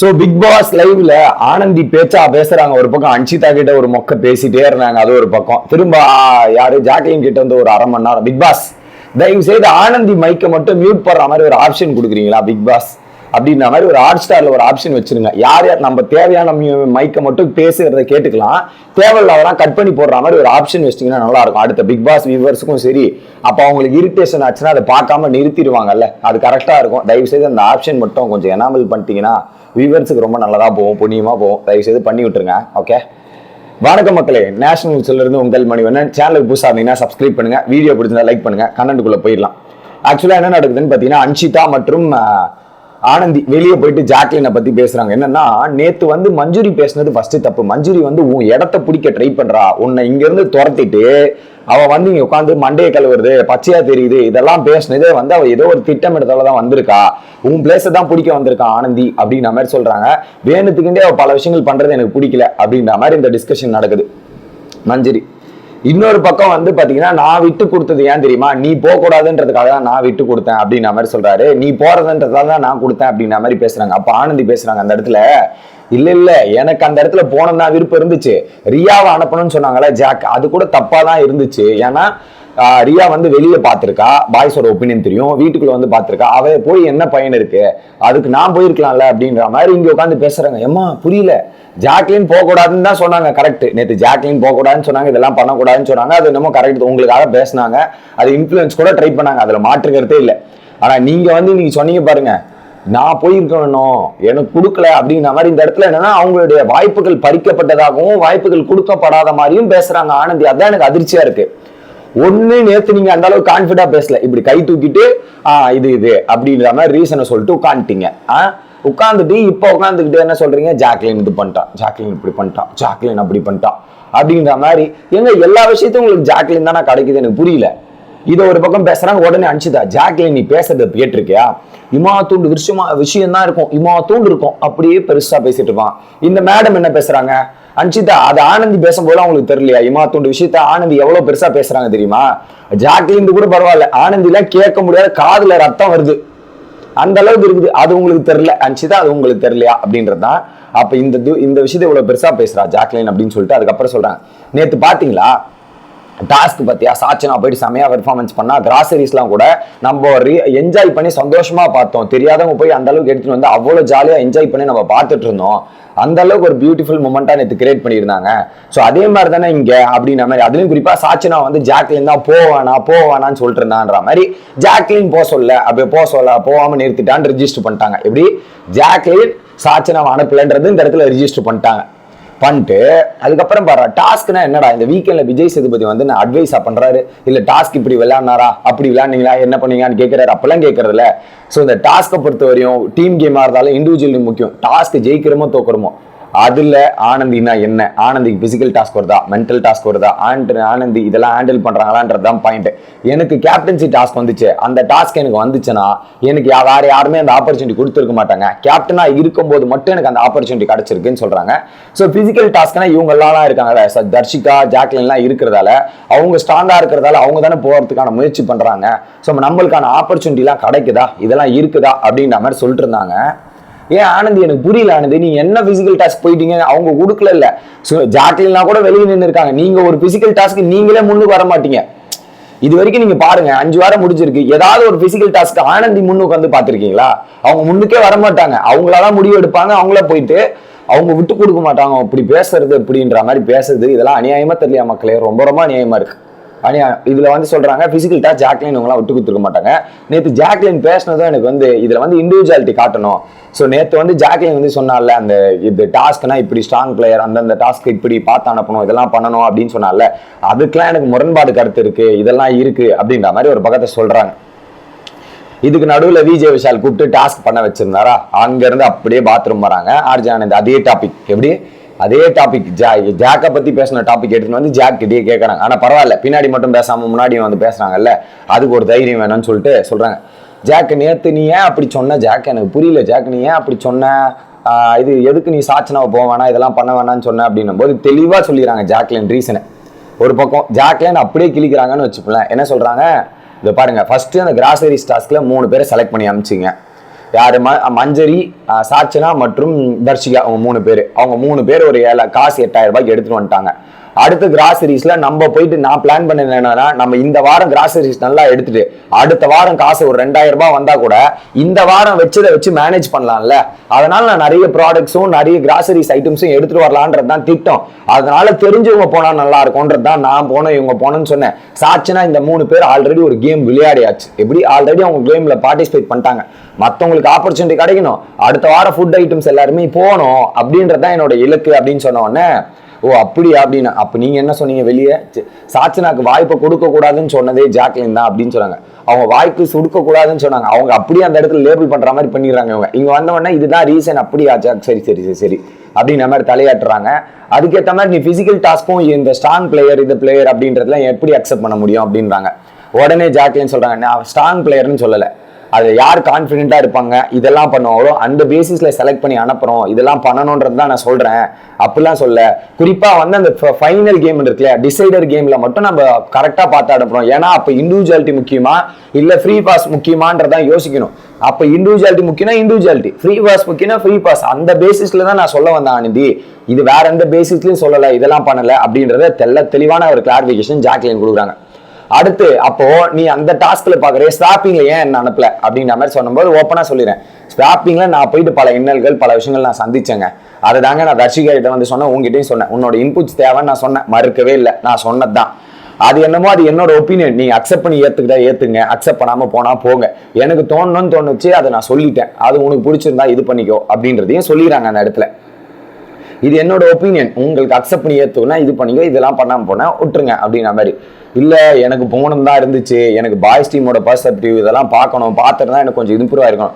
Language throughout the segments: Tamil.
ஸோ பிக் பாஸ் லைவ்ல ஆனந்தி பேச்சா பேசுறாங்க. ஒரு பக்கம் அன்ஷிதா கிட்ட ஒரு மொக்க பேசிட்டே இருந்தாங்க. அது ஒரு பக்கம். திரும்ப யாரு? ஜாக்லின் கிட்ட வந்து ஒரு அரை மணி நேரம். பிக் பாஸ் தயவு செய்து ஆனந்தி மைக்கை மட்டும் மியூட் பண்ற மாதிரி ஒரு ஆப்ஷன் கொடுக்குறீங்களா பிக் பாஸ் அப்படின்ற மாதிரி ஒரு ஹாட் ஸ்டாரில் ஒரு ஆப்ஷன் வச்சிருங்க. யார் யார் நம்ம தேவையான மைக்கை மட்டும் பேசுகிறத கேட்டுக்கலாம். தேவையில்லாதெல்லாம் கட் பண்ணி போடுற மாதிரி ஒரு ஆப்ஷன் வச்சிட்டிங்கன்னா நல்லா இருக்கும் அடுத்த பிக் பாஸ் வியூவர்ஸுக்கும் சரி அப்போ அவங்களுக்கு இரிட்டேஷன் ஆச்சுன்னா அதை பார்க்காம நிறுத்திடுவாங்கல்ல. அது கரெக்டாக இருக்கும். தயவு செய்து அந்த ஆப்ஷன் மட்டும் கொஞ்சம் எனாமல் பண்ணிட்டீங்கன்னா வியூவர்ஸுக்கு ரொம்ப நல்லதாக போகும். புண்ணியமாக போகும். தயவு செய்து பண்ணி விட்டுருங்க. ஓகே வணக்கம் மக்களே. நேஷனல் நியூஸ்லேருந்து உங்கள் மணிவண்ணன். சேனலுக்கு புதுசாக இருந்தீங்கன்னா சப்ஸ்கிரைப் பண்ணுங்க. வீடியோ பிடிச்சிருந்தா லைக் பண்ணுங்க. கண்டென்ட்டுக்குள்ள போயிடலாம். ஆக்சுவலாக என்ன நடக்குதுன்னு பார்த்தீங்கன்னா அன்ஷிதா மற்றும் ஆனந்தி வெளியே போயிட்டு ஜாக்லினை பத்தி பேசுறாங்க. என்னன்னா நேத்து வந்து மஞ்சுரி பேசுனது ஃபர்ஸ்ட் தப்பு. மஞ்சுரி வந்து உன் இடத்த பிடிக்க ட்ரை பண்றா. உன்னை இங்க இருந்து துரத்திட்டு அவ வந்து இங்க உட்காந்து மண்டையை கழுவுறது பச்சையா தெரியுது. இதெல்லாம் பேசுனதே வந்து அவ ஏதோ ஒரு திட்டமிடத்தால தான் வந்திருக்கா. உன் பிளேஸை தான் பிடிக்க வந்திருக்கா ஆனந்தி? அப்படின்ற மாதிரி சொல்றாங்க. வேணுத்துக்குண்டே அவ பல விஷயங்கள் பண்றது எனக்கு பிடிக்கல அப்படின்ற மாதிரி இந்த டிஸ்கஷன் நடக்குது. மஞ்சுரி. இன்னொரு பக்கம் வந்து பாத்தீங்கன்னா நான் விட்டு கொடுத்தது ஏன் தெரியுமா? நீ போக கூடாதுன்றதுக்காக தான் நான் விட்டு கொடுத்தேன் அப்படின்ற மாதிரி சொல்றாரு. நீ போறதுன்றதால தான் நான் கொடுத்தேன் அப்படின்ற மாதிரி பேசுறாங்க. அப்ப ஆனந்தி பேசுறாங்க அந்த இடத்துல இல்ல இல்ல எனக்கு அந்த இடத்துல போனோம் தான் விருப்பம் இருந்துச்சு. ரியாவை அனுப்பணும்னு சொன்னாங்களே ஜாக். அது கூட தப்பா தான் இருந்துச்சு. ஏன்னா ரியா வந்து வெளியே பார்த்துருக்கா பாய்ஸோட ஒப்பீனியன் தெரியும். வீட்டுக்குள்ள வந்து பார்த்துருக்கா அவ போய் என்ன பயன் இருக்கு? அதுக்கு நான் போயிருக்கலாம்ல அப்படின்ற மாதிரி இங்க உட்காந்து பேசுறாங்க. ஏம்மா புரியல. ஜாக்லின் போகக்கூடாதுன்னு தான் சொன்னாங்க. கரெக்ட் நேற்று ஜாக்லின் போகக்கூடாதுன்னு சொன்னாங்க. இதெல்லாம் பண்ணக்கூடாதுன்னு சொன்னாங்க. அது என்னமோ கரெக்ட் உங்களுக்காக பேசுனாங்க. அது இன்ஃப்ளூயன்ஸ் கூட ட்ரை பண்ணாங்க. அதில் மாற்றுக்கிறதே இல்லை. ஆனால் நீங்கள் வந்து நீங்கள் சொன்னீங்க பாருங்க. நான் போயிருக்க வேணும் எனக்கு கொடுக்கல அப்படிங்கிற மாதிரி இந்த இடத்துல என்னன்னா அவங்களுடைய வாய்ப்புகள் பறிக்கப்பட்டதாகவும் வாய்ப்புகள் கொடுக்கப்படாத மாதிரியும் பேசுறாங்க ஆனந்தி. அதான் எனக்கு அதிர்ச்சியா இருக்கு. ஒண்ணு நேத்து நீங்க அந்த அளவுக்கு கான்பிடா பேசல. இப்படி கை தூக்கிட்டு இது இது அப்படின்ற மாதிரி ரீசனை சொல்லிட்டு உட்காந்துட்டீங்க. ஆஹ் உட்காந்துட்டு இப்போ உட்காந்துக்கிட்டு என்ன சொல்றீங்க? ஜாக்லின் இது பண்ணிட்டான். ஜாக்லின் இப்படி பண்ணிட்டான். ஜாக்லின் அப்படி பண்ணிட்டான். அப்படின்ற மாதிரி எங்க எல்லா விஷயத்தையும் உங்களுக்கு ஜாக்லின் தானே கிடைக்குது எனக்கு புரியல. இதை ஒரு பக்கம் பேசுறாங்க உடனே அனுச்சுதா ஜாக்லின் நீ பேசுறத கேட்டிருக்கியா? இமா தூண்டு விஷயமா விஷயம் தான் இருக்கும். இமா தூண்டு இருக்கும். அப்படியே பெருசா பேசிட்டு இருப்பான். இந்த மேடம் என்ன பேசுறாங்க? அன்ஷிதா அது ஆனந்தி பேசும்போது அவங்களுக்கு தெரியலையா? இமா தூண்டு விஷயத்த ஆனந்தி எவ்வளவு பெருசா பேசுறாங்க தெரியுமா? ஜாக்லின் கூட பரவாயில்ல. ஆனந்தில கேட்க முடியாத காதுல ரத்தம் வருது. அந்த அளவுக்கு இருக்குது. அது உங்களுக்கு தெரியல. அன்ஷிதா அது உங்களுக்கு தெரியலையா? அப்படின்றது தான். அப்ப இந்த இந்த விஷயத்த இவ்வளவு பெருசா பேசுறா ஜாக்லின் அப்படின்னு சொல்லிட்டு அதுக்கப்புறம் சொல்றாங்க. நேத்து பாத்தீங்களா? டாஸ்க் பார்த்தியா சாச்சனா போயிட்டு செமையாக பெர்ஃபார்மன்ஸ் பண்ணால் கிராசரிஸ்லாம் கூட நம்ம என்ஜாய் பண்ணி சந்தோஷமாக பார்த்தோம். தெரியாதவங்க போய் அந்த அளவுக்கு எடுத்துகிட்டு வந்து அவ்வளோ ஜாலியாக என்ஜாய் பண்ணி நம்ம பார்த்துட்டு இருந்தோம். அந்த அளவுக்கு ஒரு பியூட்டிஃபுல் மூமெண்ட்டாக நேற்று கிரியேட் பண்ணியிருந்தாங்க. ஸோ அதே மாதிரி தானே இங்கே அப்படின்ற மாதிரி அதுலேயும் குறிப்பாக சாச்சனா வந்து ஜாக்லின் தான் போவானா போவானான்னு சொல்லிட்டு இருந்தான்ற மாதிரி ஜாக்லின் போக சொல்ல அப்படி போக சொல்ல போகாமல் நிறுத்திட்டான்னு ரிஜிஸ்டர் பண்ணிட்டாங்க. எப்படி? ஜாக்லின் சாச்சனாவை அனுப்பலன்றது இந்த இடத்துல ரெஜிஸ்டர் பண்ணிட்டாங்க. பண்ணிட்டு அதுக்கப்புறம் பாரு டாஸ்க்னா என்னடா இந்த வீக்கெண்ட்ல விஜய் சேதுபதி வந்து நான் அட்வைஸா பண்றாரு? இல்ல டாஸ்க் இப்படி விளையாடினாரா? அப்படி விளையாடுனீங்களா? என்ன பண்ணீங்கன்னு கேட்கிறாரு அப்பெல்லாம் கேட்கறதுல ஸோ இந்த டாஸ்க்கை பொறுத்த வரையும் டீம் கேமா இருந்தாலும் இண்டிவிஜுவல் முக்கியம். டாஸ்க் ஜெயிக்கிறோமோ தோக்குறோமோ. அதில் ஆனந்தினா என்ன? ஆனந்திக்கு ஃபிசிக்கல் டாஸ்க் வருதா? மென்டல் டாஸ்க் வருதா? ஆண்ட் ஆனந்தி இதெல்லாம் ஹேண்டில் பண்ணுறாங்களான்றது தான் பாயிண்ட் எனக்கு கேப்டன்சி டாஸ்க் வந்துச்சு. அந்த டாஸ்க் எனக்கு வந்துச்சுன்னா எனக்கு யா- வேற யாருமே அந்த ஆப்பர்ச்சுனிட்டி கொடுத்துருக்க மாட்டாங்க. கேப்டனாக இருக்கும்போது மட்டும் எனக்கு அந்த ஆப்பர்ச்சுனிட்டி கிடைச்சிருக்குன்னு சொல்கிறாங்க ஸோ ஃபிசிக்கல் டாஸ்க்னா இவங்கெல்லாம் இருக்காங்க ச- தர்ஷிகா ஜாக்லின்லாம் இருக்கிறதால அவங்க ஸ்ட்ராங்காக இருக்கிறதால அவங்க தானே போகிறதுக்கான முயற்சி பண்ணுறாங்க ஸோ நம்மளுக்கான ஆப்பர்ச்சுனிட்டிலாம் கிடைக்குதா? இதெல்லாம் இருக்குதா? அப்படின்ற மாதிரி சொல்லிட்டு இருந்தாங்க. ஏன் ஆனந்தி எனக்கு புரியல ஆனந்தி நீங்க என்ன பிசிக்கல் டாஸ்க் போயிட்டீங்க அவங்க கொடுக்கல இல்ல ஸோ ஜாக்லின்லாம் கூட வெளியே நின்று இருக்காங்க. நீங்க ஒரு பிசிக்கல் டாஸ்க் நீங்களே முன்னுக்கு வர மாட்டீங்க. இது வரைக்கும் நீங்க பாருங்க அஞ்சு வாரம் முடிஞ்சிருக்கு. ஏதாவது ஒரு பிசிக்கல் டாஸ்க் ஆனந்தி முன்னுக்கு வந்து பாத்திருக்கீங்களா அவங்க முன்னுக்கே வர மாட்டாங்க. அவங்களாலாம் முடிவு எடுப்பாங்க அவங்கள போயிட்டு அவங்க விட்டு கொடுக்க மாட்டாங்க. அப்படி பேசுறது அப்படின்ற மாதிரி பேசுறது இதெல்லாம் அநியாயமா தெரியல மக்களே? ரொம்ப ரொம்ப அநியாயமா இருக்கு. அநியாயம் இதுல வந்து சொல்றாங்க பிசிக்கல் டச் ஜாக்லின் இவங்கலாம் விட்டு கொடுத்துருக்க மாட்டாங்க. நேற்று ஜாக்லின் பேசினதும் எனக்கு வந்து இதுல வந்து இண்டிவிஜுவாலிட்டி காட்டணும். ஸோ நேற்று வந்து ஜாக்லின் வந்து சொன்னால அந்த இது டாஸ்க்னா இப்படி ஸ்ட்ராங் பிளேயர் அந்தந்த டாஸ்க் இப்படி பார்த்து அனுப்பணும் இதெல்லாம் பண்ணணும் அப்படின்னு சொன்னால அதுக்கெல்லாம் எனக்கு முரண்பாடு கருத்து இருக்கு இதெல்லாம் இருக்கு அப்படின்ற மாதிரி ஒரு பக்கத்தை சொல்றாங்க. இதுக்கு நடுவில் விஜய் விஷால் கூப்பிட்டு டாஸ்க் பண்ண வச்சிருந்தாரா? அங்கேருந்து அப்படியே பாத்ரூம் வராங்க. ஆர்ஜி ஆனந்த் அதே டாபிக் எப்படி? அதே டாபிக் ஜா ஜாக்கை பத்தி பேசின டாபிக் எடுத்துன்னு வந்து ஜாக் கிட்டே கேட்கறாங்க ஆனா பரவாயில்ல பின்னாடி மட்டும் பேசாம முன்னாடி வந்து பேசுறாங்கல்ல அதுக்கு ஒரு தைரியம் வேணும்னு சொல்லிட்டு சொல்றாங்க. ஜாக் நேத்து நீ ஏன் அப்படி சொன்ன? ஜாக் எனக்கு புரியல. ஜாக் நீ ஏன் அப்படி சொன்ன? இது எதுக்கு நீ சாச்சனாவை போக வேணாம் இதெல்லாம் பண்ண வேணாம்னு சொன்ன அப்படின்னும் போது தெளிவாக சொல்லிடுறாங்க ஜாக்லின் ரீசனை. ஒரு பக்கம் ஜாக்லின் அப்படியே கிழிக்கிறாங்கன்னு வச்சுக்கலாம் என்ன சொல்கிறாங்க இதை பாருங்க ஃபஸ்ட்டு அந்த கிராசரி டாஸ்க்ல மூணு பேரை செலக்ட் பண்ணி அமிச்சிங்க யார்? ம- மஞ்சரி சாச்சனா மற்றும் தர்ஷிகா அவங்க மூணு பேர். அவங்க மூணு பேர் ஒரு ஏழை காசு எட்டாயிரம் ரூபாய்க்கு எடுத்துகிட்டு வந்துட்டாங்க. அடுத்த கிராசரிஸ்ல நம்ம போயிட்டு நான் பிளான் பண்ணது என்னன்னா நம்ம இந்த வாரம் கிராசரிஸ் நல்லா எடுத்துட்டு அடுத்த வாரம் காசு ஒரு ரெண்டாயிரம் ரூபாய் வந்தா கூட இந்த வாரம் வச்சதை வச்சு மேனேஜ் பண்ணலாம்ல. அதனால நான் நிறைய ப்ராடக்ட்ஸும் நிறைய கிராசரிஸ் ஐட்டம்ஸும் எடுத்துட்டு வரலான்றது தான் திட்டம். அதனால தெரிஞ்சவங்க போனா நல்லா இருக்கும்ன்றது தான் நான் போனேன் இவங்க போனேன்னு சொன்னேன். சாட்சினா இந்த மூணு பேர் ஆல்ரெடி ஒரு கேம் விளையாடியாச்சு. எப்படி? ஆல்ரெடி அவங்க கேம்ல பார்ட்டிசிபேட் பண்ணிட்டாங்க. மற்றவங்களுக்கு ஆப்பர்ச்சுனிட்டி கிடைக்கணும். அடுத்த வாரம் ஃபுட் ஐட்டம்ஸ் எல்லாருமே போகணும் அப்படின்றது தான் என்னோட இலக்கு அப்படின்னு சொன்ன உடனே ஓ அப்படியா? அப்படின்னா. அப்போ நீங்கள் என்ன சொன்னீங்க வெளியே? சாச்சனாக்கு வாய்ப்பை கொடுக்கக்கூடாதுன்னு சொன்னதே ஜாக்லின் தான் அப்படின்னு சொன்னாங்க. அவங்க வாய்ப்பு சுடுக்கக்கூடாதுன்னு சொன்னாங்க. அவங்க அப்படியே அந்த இடத்துல லேபிள் பண்ணுற மாதிரி பண்ணிடுறாங்க இவங்க. இங்கே வந்தவொடனே இதுதான் ரீசன் அப்படியா ஜாக்? சரி சரி சரி சரி. அப்படின்ற மாதிரி தலையாட்டுறாங்க. அதுக்கேற்ற மாதிரி நீ ஃபிசிக்கல் டாஸ்க்கும் இந்த ஸ்ட்ராங் பிளேயர் இந்த பிளேயர் அப்படின்றதுலாம் எப்படி அக்செப்ட் பண்ண முடியும் அப்படின்றாங்க. உடனே ஜாக்லின் சொல்கிறாங்க நான் ஸ்ட்ராங் பிளேயர்னு சொல்லலை. அது யார் கான்ஃபிடென்ட்டாக இருப்பாங்க? இதெல்லாம் பண்ணுவாங்களோ அந்த பேசிஸில் செலக்ட் பண்ணி அனுப்புகிறோம் இதெல்லாம் பண்ணணுன்றது தான் நான் சொல்கிறேன் அப்படிலாம் சொல்ல. குறிப்பாக வந்து அந்த ஃபைனல் கேம் இருக்குல்ல டிசைடர் கேமில் மட்டும் நம்ம கரெக்டாக பார்த்து அனுப்புகிறோம் ஏன்னா அப்போ இண்டிவிஜுவாலிட்டி முக்கியமா? இல்லை ஃப்ரீ பாஸ் முக்கியமான்றதான் யோசிக்கணும். அப்போ இண்டிவிஜுவாலிட்டி முக்கியம்னா இண்டிவிஜுவாலிட்டி ஃப்ரீ பாஸ் முக்கியம்னா ஃப்ரீ பாஸ் அந்த பேசிஸில் தான் நான் சொல்ல வந்தேன் ஆனந்தி. இது வேற எந்த பேசிஸ்லையும் சொல்லலை இதெல்லாம் பண்ணலை அப்படின்றத தெல்ல தெளிவான ஒரு கிளாரிஃபிகேஷன் ஜாக்லின் கொடுக்குறாங்க. அடுத்து அப்போ நீ அந்த டாஸ்க்ல பாக்குற ஸ்வாப்பிங்ல ஏன் என்ன அனுப்பல? அப்படின்ற மாதிரி சொன்னபோது ஓப்பனா சொல்லிடுறேன் ஸ்வாப்பிங்ல நான் போயிட்டு பல இன்னல்கள் பல விஷயங்கள் நான் சந்திச்சேங்க. அதை தாங்க நான் தர்ஷிகா கிட்ட வந்து சொன்னேன் உங்ககிட்டயும் சொன்னேன். உன்னோட இன்புட்ஸ் தேவைன்னு நான் சொன்னேன். மறுக்கவே இல்லை. நான் சொன்னதுதான். அது என்னமோ அது என்னோட ஒப்பீனியன் நீ அக்செப்ட் பண்ணி ஏத்துக்கிட்டா ஏத்துங்க. அக்செப்ட் பண்ணாம போனா போங்க. எனக்கு தோணணும்னு தோணுச்சு அதை நான் சொல்லிட்டேன். அது உனக்கு பிடிச்சிருந்தா இது பண்ணிக்கோ அப்படின்றதையும் சொல்லிடுறாங்க அந்த இடத்துல. இது என்னோட ஒப்பீனியன் உங்களுக்கு அக்செப்ட் பண்ணி ஏற்றுக்கணும் இது பண்ணிக்கோ இதெல்லாம் பண்ணாம போனால் விட்டுருங்க அப்படின்ற மாதிரி. இல்லை எனக்கு போகணும் தான் இருந்துச்சு. எனக்கு பாய்ஸ் டீமோட பர்செப்டிவ் இதெல்லாம் பார்க்கணும். பார்த்துட்டு தான் எனக்கு கொஞ்சம் இம்ப்ரூவ் ஆயிருக்கும்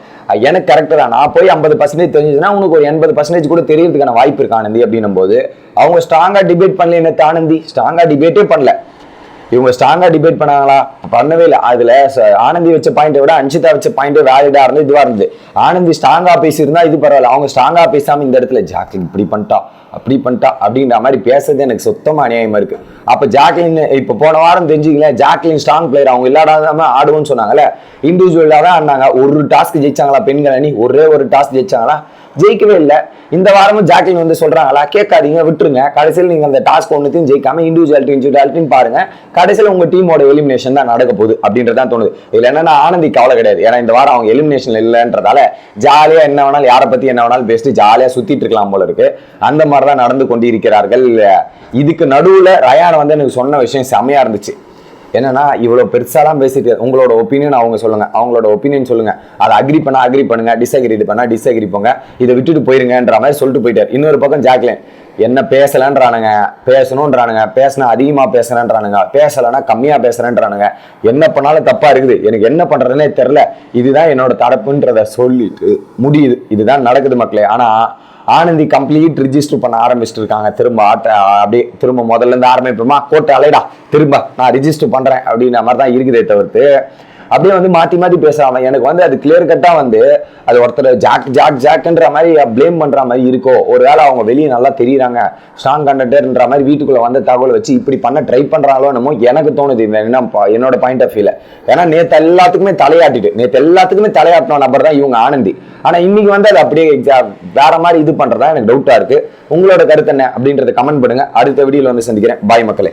எனக்கு கரெக்டாக தான். நான் போய் ஐம்பது பர்சன்டேஜ் தெரிஞ்சதுன்னா உனக்கு ஒரு எண்பது பர்சன்டேஜ் கூட தெரியறதுக்கான வாய்ப்பு இருக்கு ஆனந்தி அப்படின்னும் போது அவங்க ஸ்ட்ராங்காக டிபேட் பண்ணல என்ன ஆனந்தி. ஸ்ட்ராங்காக டிபேட்டே பண்ணல. இவங்க ஸ்ட்ராங்கா டிபேட் பண்ணாங்களா? பண்ணவே இல்லை. அதுல ச- ஆனந்தி வச்ச பாயிண்டை விட அன்ஷிதா வச்ச பாயிண்ட் வேலிடா இருந்து இதுவா இருந்தது. ஆனந்தி ஸ்ட்ராங்கா பேசியிருந்தா இது பரவாயில்ல. அவங்க ஸ்ட்ராங்கா பேசாம இந்த இடத்துல ஜாக்லின் இப்படி பண்ணிட்டா அப்படி பண்ணிட்டா அப்படின்ற மாதிரி பேசுறது எனக்கு சுத்தமா அநியாயமா இருக்கு. அப்ப ஜாக்லின் இப்ப போன வாரம் தெரிஞ்சுக்கல ஜாக்லின் ஸ்ட்ராங் பிளேயர் அவங்க இல்லாடாம ஆடுவோம்னு சொன்னாங்கல்ல இண்டிவிஜுவலா தான் ஆடினாங்க. ஒரு டாஸ்க் ஜெயிச்சாங்களா பெண்கள் அணி? ஒரே ஒரு டாஸ்க் ஜெயிச்சாங்களா? ஜெயிக்கவே இல்லை. இந்த வாரமும் ஜாக்லின் வந்து சொல்கிறாங்களா கேட்காதீங்க விட்டுருங்க. கடைசியில் நீங்கள் அந்த டாஸ்க் ஒன்றுத்தையும் ஜெயிக்காம இண்டிவிஜுவாலிட்டி இண்டிவிஜுவாலிட்டின்னு பாருங்க. கடைசியில் உங்கள் டீமோட எலிமினேஷன் தான் நடக்க போகுது அப்படின்றதான் தோணுது. இதில் என்னன்னா ஆனந்தி கவலை கிடையாது. ஏன்னா இந்த வாரம் அவங்க எலிமினேஷன் இல்லைன்றதால ஜாலியாக என்ன வேணாலும் யாரை பற்றி என்ன வேணாலும் பேசிட்டு ஜாலியாக சுற்றிட்டு இருக்கலாம் போல இருக்கு. அந்த மாதிரி தான் நடந்து கொண்டிருக்கிறார்கள். இதுக்கு நடுவில் ரயான் வந்து எனக்கு சொன்ன விஷயம் செமையாக இருந்துச்சு. என்னன்னா இவ்வளோ பெருசாலாம் பேசிட்டு உங்களோட ஒப்பீனியன் அவங்க சொல்லுங்க. அவங்களோட ஒப்பீனியன் சொல்லுங்க. அதை அக்ரி பண்ணா அக்ரி பண்ணுங்க. டிஸ்அக்ரி பண்ணா டிஸ்அக்ரி போங்க. இதை விட்டுட்டு போயிருங்கன்ற மாதிரி சொல்லிட்டு போயிட்டார். இன்னொரு பக்கம் ஜாக்லின் என்ன பேசலன்றானுங்க. பேசணுன்றானுங்க. பேசினா அதிகமாக பேசுறேன்றானுங்க. பேசலைன்னா கம்மியாக பேசுறேன்றானுங்க. என்ன பண்ணாலும் தப்பாக இருக்குது. எனக்கு என்ன பண்ணுறதுனே தெரில இதுதான் என்னோட தரப்புன்றத சொல்லிட்டு முடியுது. இதுதான் நடக்குது மக்களே. ஆனால் ஆனந்தி கம்ப்ளீட் ரிஜிஸ்டர் பண்ண ஆரம்பிச்சிட்டு இருக்காங்க திரும்ப ஆட்ட அப்படியே திரும்ப முதல்ல இருந்து ஆரம்பிப்போமா? கோட்டை அலைடா திரும்ப நான் ரிஜிஸ்டர் பண்றேன் அப்படின்ற மாதிரி தான் இருக்குதே தவிர்த்து அப்படியே வந்து மாத்தி மாத்தி பேசுறாங்க எனக்கு வந்து அது கிளியர் கட்டா வந்து அது ஒருத்தர் ஜாக் ஜாக் ஜாக்ன்ற மாதிரி ப்ளேம் பண்ற மாதிரி இருக்கோ ஒருவேளை அவங்க வெளியே நல்லா தெரியுறாங்க ஸ்ட்ராங் கண்டக்டர்ன்ற மாதிரி வீட்டுக்குள்ள வந்த தகவலை வச்சு இப்படி பண்ண ட்ரை பண்றாங்களோ என்னமோ எனக்கு தோணுது. என்ன ப- என்னோட பாயிண்ட் ஆஃப் வியூல ஏன்னா நேத்து எல்லாத்துக்குமே தலையாட்டிட்டு நேத்து எல்லாத்துக்குமே தலையாட்டின நபர் தான் இவங்க ஆனந்தி. ஆனா இன்னைக்கு வந்து அது அப்படியே வேற மாதிரி இது பண்றதா எனக்கு டவுட்டா இருக்கு. உங்களோட கருத்து என்ன அப்படின்றத கமெண்ட் பண்ணுங்க. அடுத்த வீடியோல வந்து சந்திக்கிறேன். பாய் மக்களே.